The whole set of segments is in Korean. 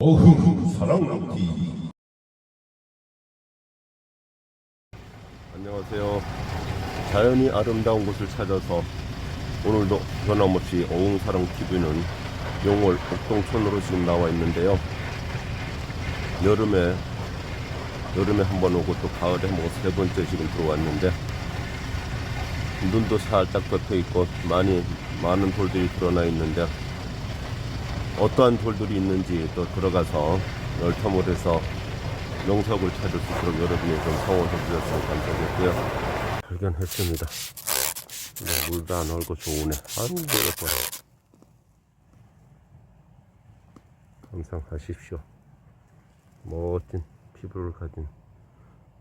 어흥 사랑나무티 안녕하세요. 자연이 아름다운 곳을 찾아서 오늘도 변함없이 어흥사랑 TV는 용월 옥동촌으로 지금 나와 있는데요. 여름에 여름에 한 번 오고 또 가을에 한 번 세 번째 지금 들어왔는데 눈도 살짝 덮여 있고 많이 많은 돌들이 드러나 있는데 어떠한 돌들이 있는지 또 들어가서 해서 명석을 찾을 수 있도록 여러분이 좀 성원해 주셨으면 감사하겠고요. 발견했습니다. 네, 물도 안 얼고 좋으네. 아유, 예뻐라. 감상하십시오. 멋진 피부를 가진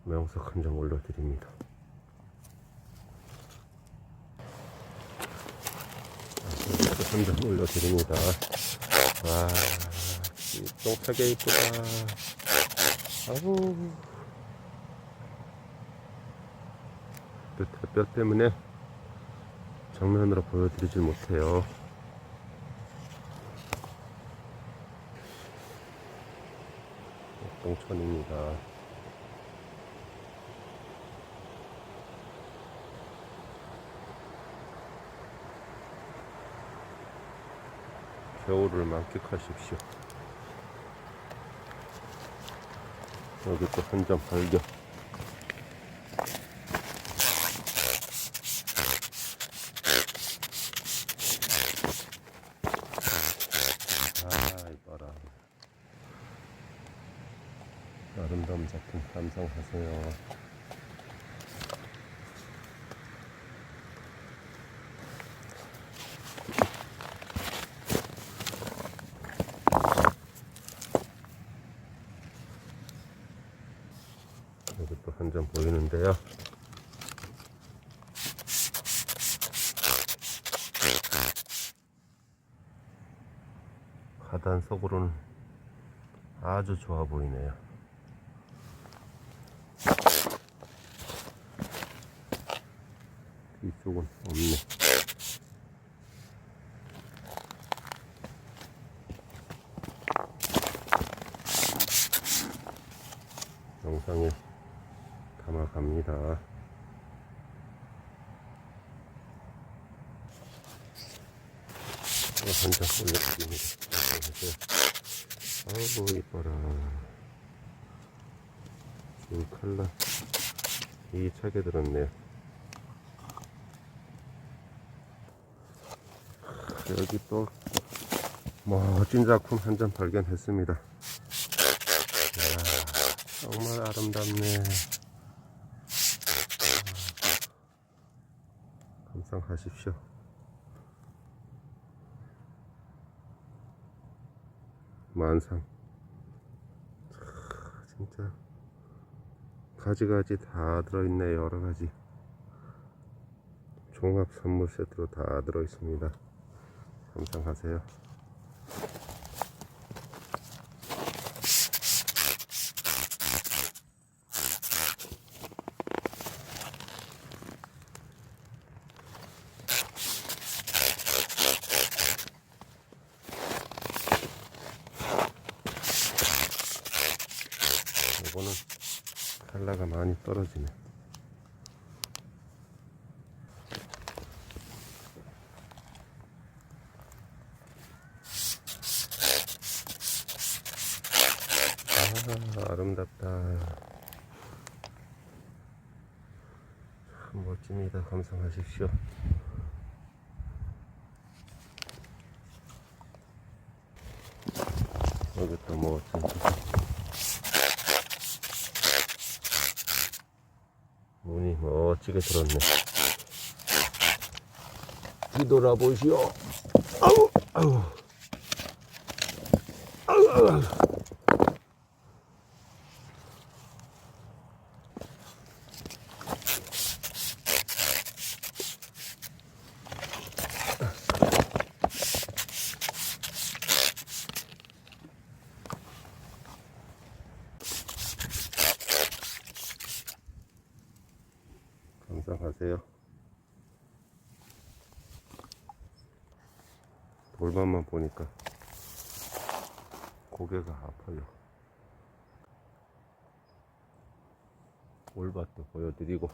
명석 한장 올려드립니다. 한장 올려드립니다. 와, 똥차게 이쁘다. 아우. 또 햇볕 때문에 정면으로 보여드리질 못해요. 옥동천입니다. 겨울을 만끽하십시오. 여기 또 한 점 발견. 아. 아름다운 작품 감상하세요. 여기 보이는데요. 가단석으로는 아주 좋아 보이네요. 뒤쪽은 없네. 영상에 담아갑니다. 한장 올려드립니다. 아이고 이뻐라. 이 칼라 이 차게 들었네요. 여기 또 멋진 작품 한점 발견했습니다. 이야, 정말 아름답네. 감상하십시오. 만상. 차, 진짜 가지가지 다 들어있네 여러 가지. 종합 선물 세트로 다 들어있습니다. 감상하세요. 이거는 칼라가 많이 떨어지네. 아, 아름답다. 참 멋집니다. 감상하십시오. 여기 또 멋진 문이 멋지게 들었네. 뒤돌아보시오. 아우, 아우 아우, 아우. 감상하세요. 돌반만 보니까 고개가 아파요. 올 밭도 보여드리고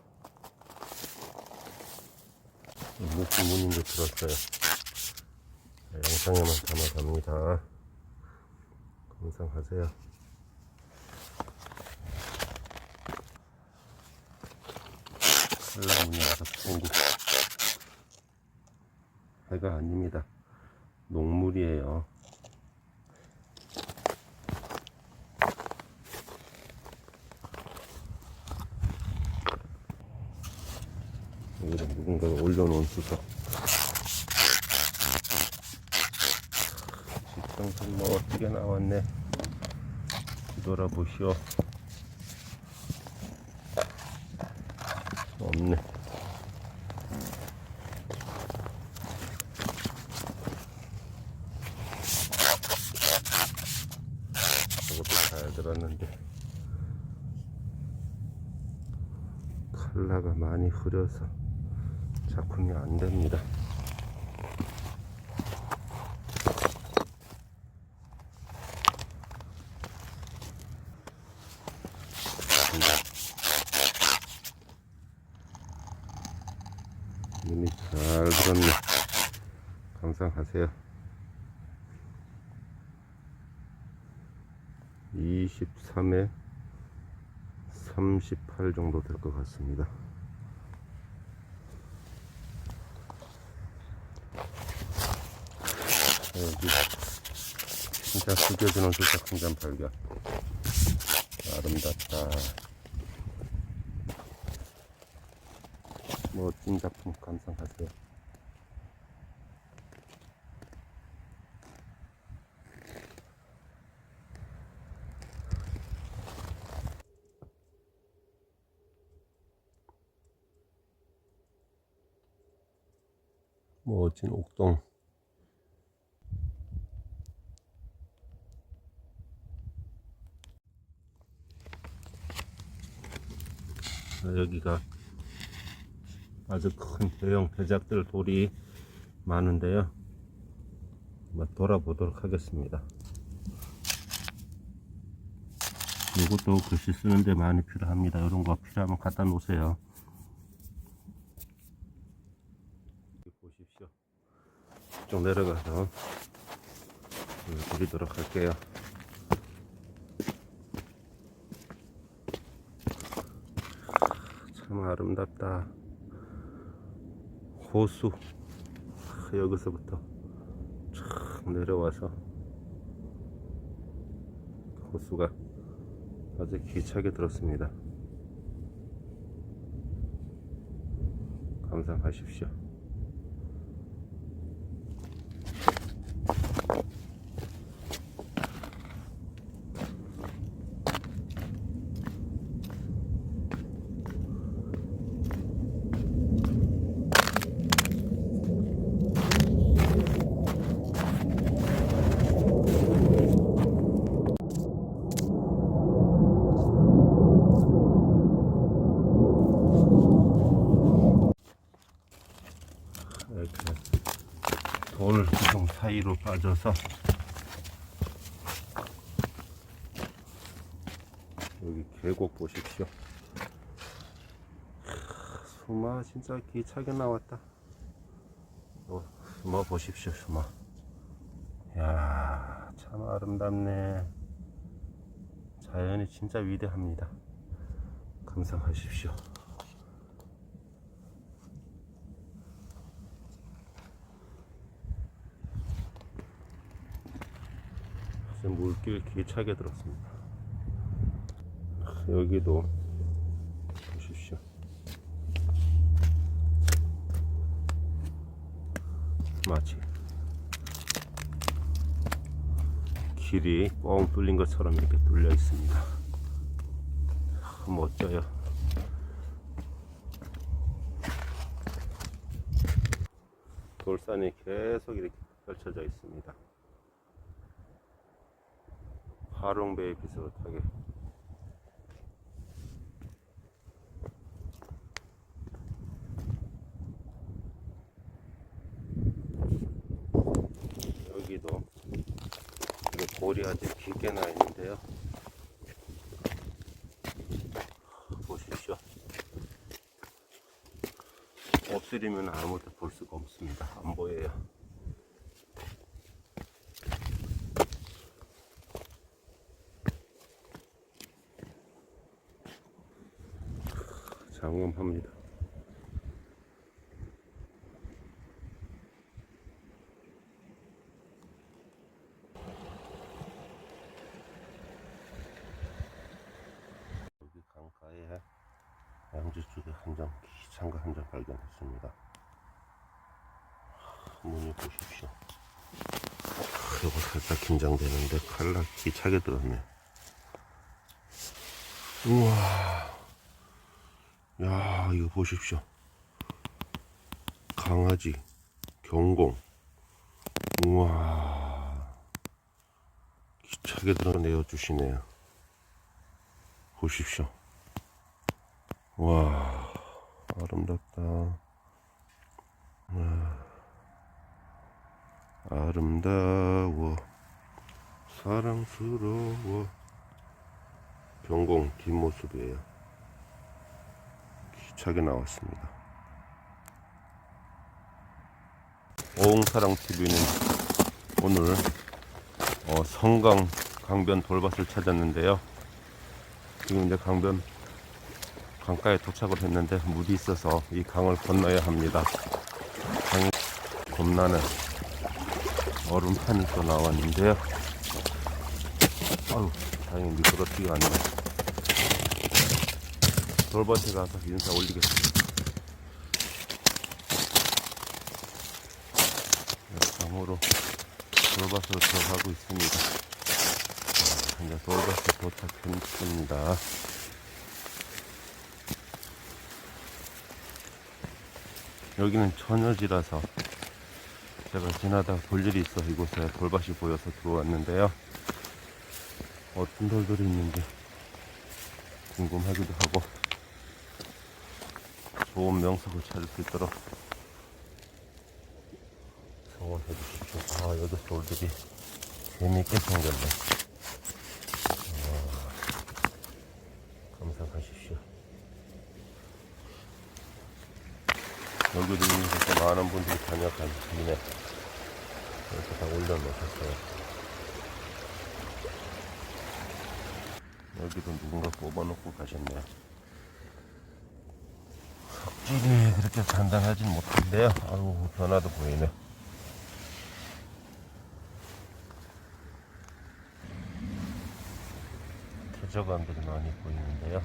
무는 게 들었어요. 자, 영상에만 담아갑니다. 감상하세요. 한라문이라서 중국 해가 아닙니다. 녹물이에요. 여기다 올려놓은 수석. 뭐 어떻게 나왔네. 뒤돌아보시오. 없네. 저것도 잘 들었는데 칼라가 많이 흐려서 작품이 안 됩니다. 눈이 잘 들었네. 감상하세요. 23에 38 정도 될 것 같습니다. 여기 진짜 숙여주는 수작 한 잔 발견. 아름답다. 멋진 작품 감상하세요. 멋진 옥동. 여기가 아주 큰 대형 대작들 돌이 많은데요. 한번 돌아보도록 하겠습니다. 이것도 글씨 쓰는데 많이 필요합니다. 이런 거 필요하면 갖다 놓으세요. 보십시오. 좀 내려가서 드리도록 할게요. 참 아름답다. 호수 여기서부터 쫙 내려와서 호수가 아주 기차게 들었습니다. 감상하십시오. 이렇게 돌 구성 사이로 빠져서 여기 계곡 보십시오. 수마 진짜 기차게 나왔다. 어, 수마 보십시오, 수마. 야, 참 아름답네. 자연이 진짜 위대합니다. 감상하십시오. 물길 기차게 들었습니다. 여기도 보십시오. 마치 길이 뻥 뚫린 것처럼 이렇게 뚫려 있습니다. 아, 멋져요. 돌산이 계속 이렇게 펼쳐져 있습니다. 하롱베이 비슷하게 여기도 이렇게 돌이 아주 깊게 나 있는데요. 보십시오. 엎드리면 아무것도 볼 수가 없습니다. 안 보여요. 장엄합니다. 여기 강가에 양지 쪽에 한장 기창가 한 장 발견했습니다. 문이 보십시오. 이거 살짝 긴장되는데 칼날 기차게 들었네. 우와. 야, 이거 보십시오. 강아지, 경공. 우와. 기차게 드러내어 주시네요. 보십시오. 와, 아름답다. 와, 아름다워. 사랑스러워. 경공 뒷모습이에요. 기차게 나왔습니다. 어웅사랑TV는 오늘 어, 성강 강변 돌밭을 찾았는데요. 지금 이제 강변 강가에 도착을 했는데 물이 있어서 이 강을 건너야 합니다. 강이 겁나는 얼음판이 또 나왔는데요. 아유, 다행히 미끄러지가 않네. 돌밭에 가서 인사 올리겠습니다. 네, 강으로 돌밭으로 들어가고 있습니다. 자, 이제 돌밭에 도착했습니다. 여기는 처녀지라서 제가 지나다 볼 일이 있어 이곳에 돌밭이 보여서 들어왔는데요. 어떤 돌들이 있는지 궁금하기도 하고 좋은 명석을 찾을 수 있도록 성원해 주십시오. 아, 여기 돌들이 재미있게 생겼네. 아, 감상하십시오. 여기도 이렇게 많은 분들이 다녀간 김에 이렇게 다 올려놓으셨어요. 여기도 누군가 뽑아놓고 가셨네요. 석질이 그렇게 단단하진 못한데요. 아유, 변화도 보이네. 퇴적감들이 많이 보이는데요.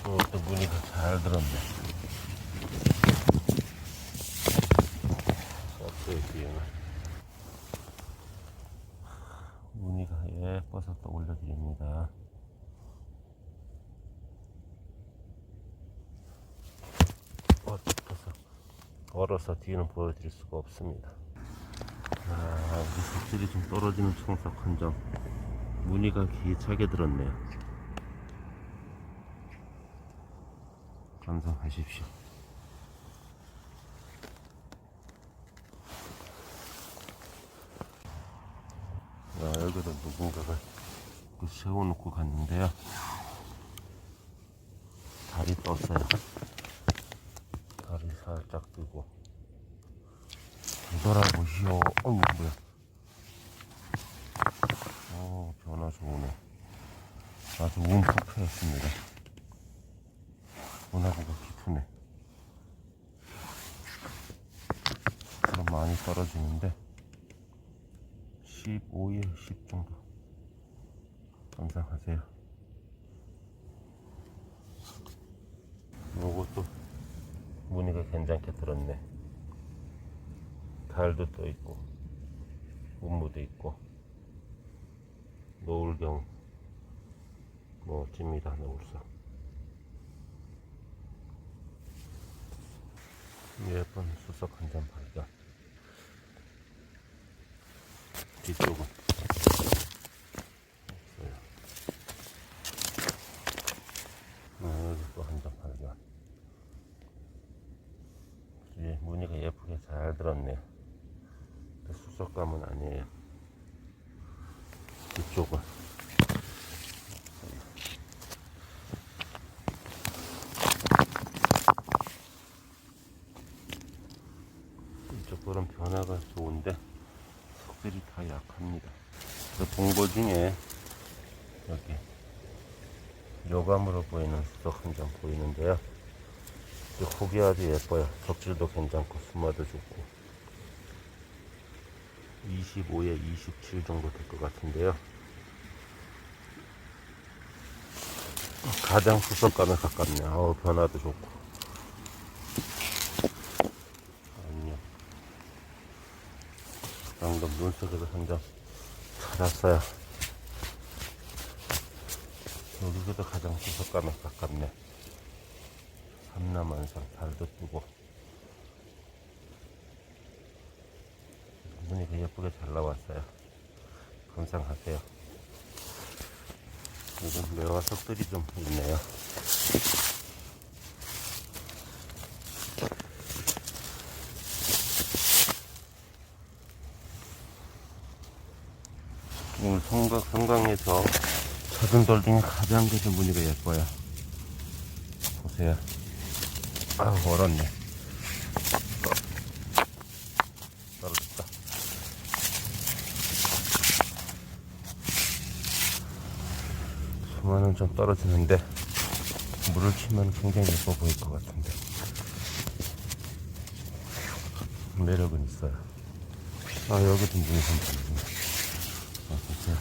이것도 무늬가 잘 들었네. 서프의 뒤에는 무늬가 예뻐서 또 올려드립니다. 어떠서 얼어서 뒤는 보여드릴 수가 없습니다. 아, 색들이 좀 떨어지는 청석 한 점. 무늬가 기차게 들었네요. 감상하십시오. 야, 여기도 누군가가 그 세워놓고 갔는데요. 다리 떴어요. 다리 살짝 뜨고. 뒤돌아보시오. 어이구, 뭐야. 어, 변화 좋으네. 아주 움푹했습니다. 원하고가 깊으네. 그럼 많이 떨어지는데 15에 10 정도. 감상하세요. 요것도 무늬가 괜찮게 들었네. 달도 떠 있고, 운무도 있고, 노을경 멋집니다, 노을서. 예쁜 수석 한점 발견. 뒤쪽은 발견. 예, 예쁘게 잘 들었네요. 수석감은 아니에요. 이쪽은. 이쪽 거는 변화가 좋은데 속들이 다 약합니다. 그 봉보 중에 여기 여감으로 보이는 수석 한 장 보이는데요. 이 폭이 아주 예뻐요. 적질도 괜찮고 수마도 좋고 25에 27 정도 될 것 같은데요. 가장 수석감에 가깝네요. 어우, 변화도 좋고. 아니요. 방금 눈 속에서 한장 찾았어요. 여기서도 가장 수석감에 가깝네. 삼남한상 달도 뜨고 무늬가 예쁘게 잘 나왔어요. 감상하세요. 이건 매화 석들이 좀 있네요. 오늘 성강, 성강에서 찾은 돌 중에 가장 그좀 무늬가 예뻐요. 보세요. 아우, 얼었네. 떨어졌다. 수만은 좀 떨어지는데, 물을 치면 굉장히 예뻐 보일 것 같은데. 매력은 있어요. 아, 여기도 문이 한번. 아, 보세요.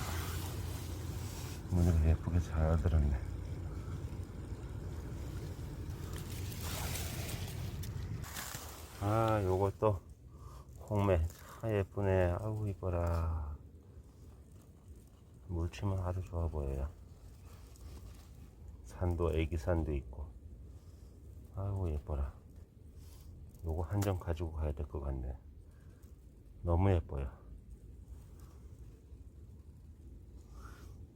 무늬가 예쁘게 잘 들었네. 아, 요것도 홍매. 참 예쁘네. 아우, 이뻐라. 물치면 아주 좋아 보여요. 산도, 애기산도 있고. 아우, 예뻐라. 요거 한 점 가지고 가야 될 것 같네. 너무 예뻐요.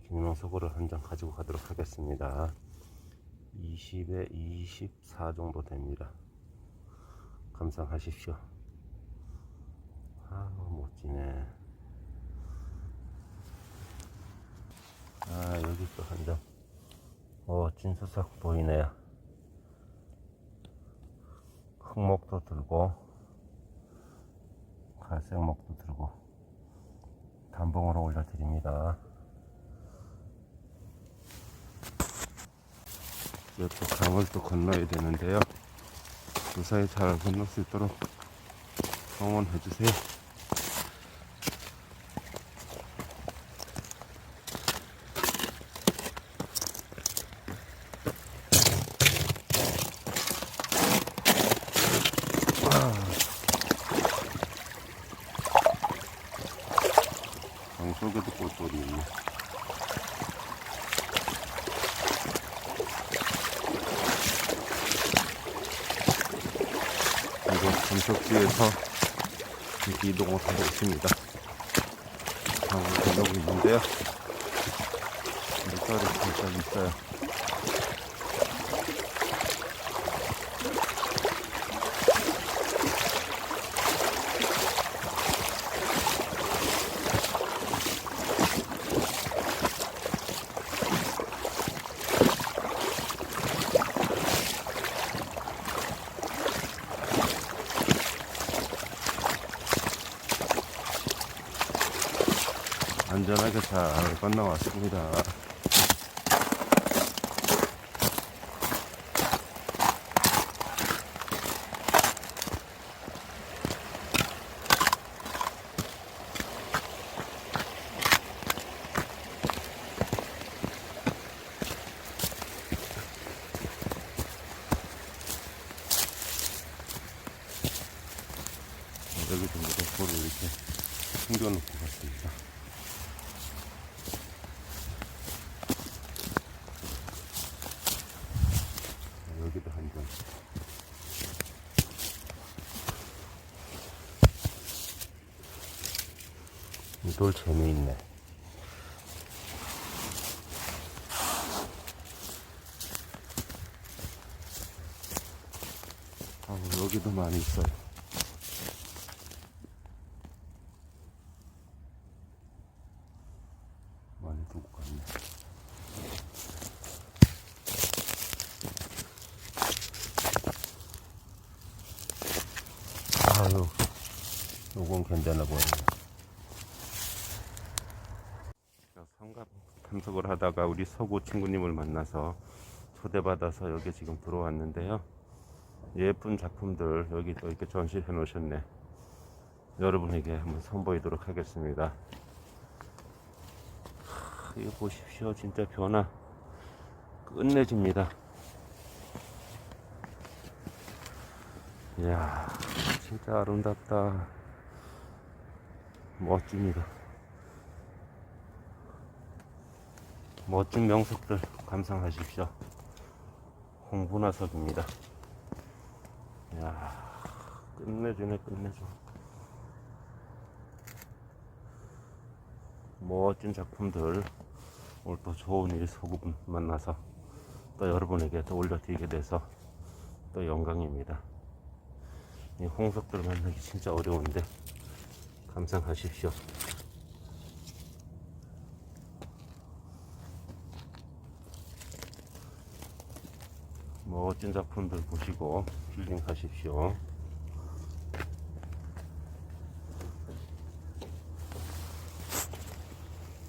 김명석으로 한장 가지고 가도록 하겠습니다. 20에 24 정도 됩니다. 감상하십시오. 아, 멋지네. 아, 여기 또 한 장. 어, 진수석 보이네요. 흑목도 들고, 갈색목도 들고, 단봉으로 올려드립니다. 또 강을 또 건너야 되는데요. 무사히 잘 건널 수 있도록 응원해 주세요. 강 속에도 꽃돌이 있네. 그리고 분석지에서 이동을 하고 있습니다. 강을 건너고 있는데요. 물살이 살짝 있어요. 안전하게 잘 건너왔습니다. 여기도 무조건 이렇게 숨겨놓고 갔습니다. 여기도 한 점. 이 돌 재미있네. 아, 여기도 많이 있어요. 많이 두고 갔네. 아유, 요건 괜찮아 보이네. 탐색을 하다가 우리 서구 친구님을 만나서 초대받아서 여기 지금 들어왔는데요. 예쁜 작품들 여기 또 이렇게 전시해 놓으셨네. 여러분에게 한번 선보이도록 하겠습니다. 하, 이거 보십시오. 진짜 변화 끝내줍니다. 이야, 진짜 아름답다. 멋집니다. 멋진 명석들 감상하십시오. 홍분화석입니다. 이야, 끝내주네, 끝내줘. 멋진 작품들, 오늘 또 좋은 일 소금 만나서 또 여러분에게 또 올려드리게 돼서 또 영광입니다. 이 홍석들 만나기 진짜 어려운데 감상하십시오. 멋진 작품들 보시고 힐링 하십시오.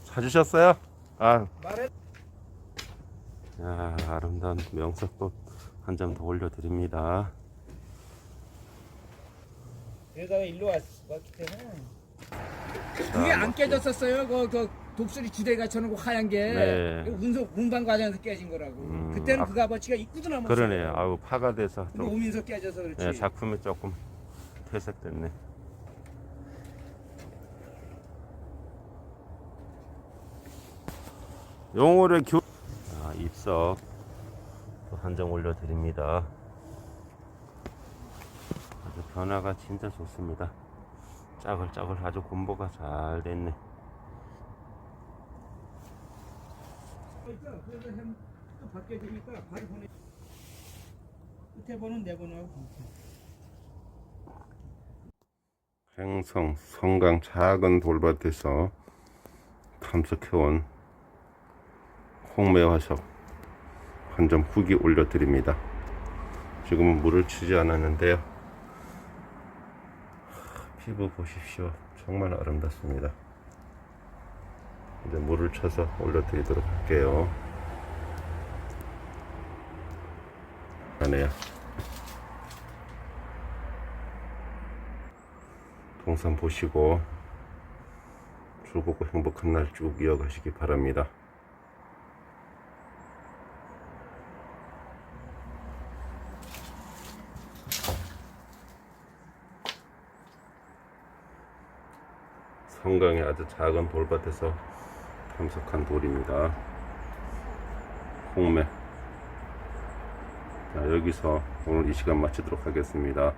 찾으셨어요? 아, 말해. 야, 아름다운 명석꽃 한 점 더 올려드립니다. 여기다가 일로 왔, 왔기 때문에 자, 그게 안 뭐, 깨졌었어요. 그, 그 독수리 지대 갖춰놓은 거 하얀 게 네. 운석 운반 과정에서 깨진 거라고. 음, 그때는 아, 그 값어치가 있고도 남았어요. 그러네요. 아우 파가 돼서 근데 좀 오면서 깨져서 그렇지. 예, 작품이 조금 퇴색됐네. 용월의 교 아, 입석 또한장 올려드립니다. 아주 변화가 진짜 좋습니다. 짜글짜글 아주 공보가 잘 됐네. 바로 보내. 끝에 보는 행성 성강 작은 돌밭에서 탐색해온 홍매화석 한점 후기 올려드립니다. 지금은 물을 치지 않았는데요. 하, 피부 보십시오. 정말 아름답습니다. 이제 물을 쳐서 올려드리도록 할게요. 하네요. 동산 보시고 즐겁고 행복한 날 쭉 이어가시기 바랍니다. 성강의 아주 작은 돌밭에서 탐색한 돌입니다. 홍매. 자, 여기서 오늘 이 시간 마치도록 하겠습니다.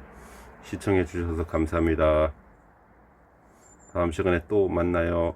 시청해 주셔서 감사합니다. 다음 시간에 또 만나요.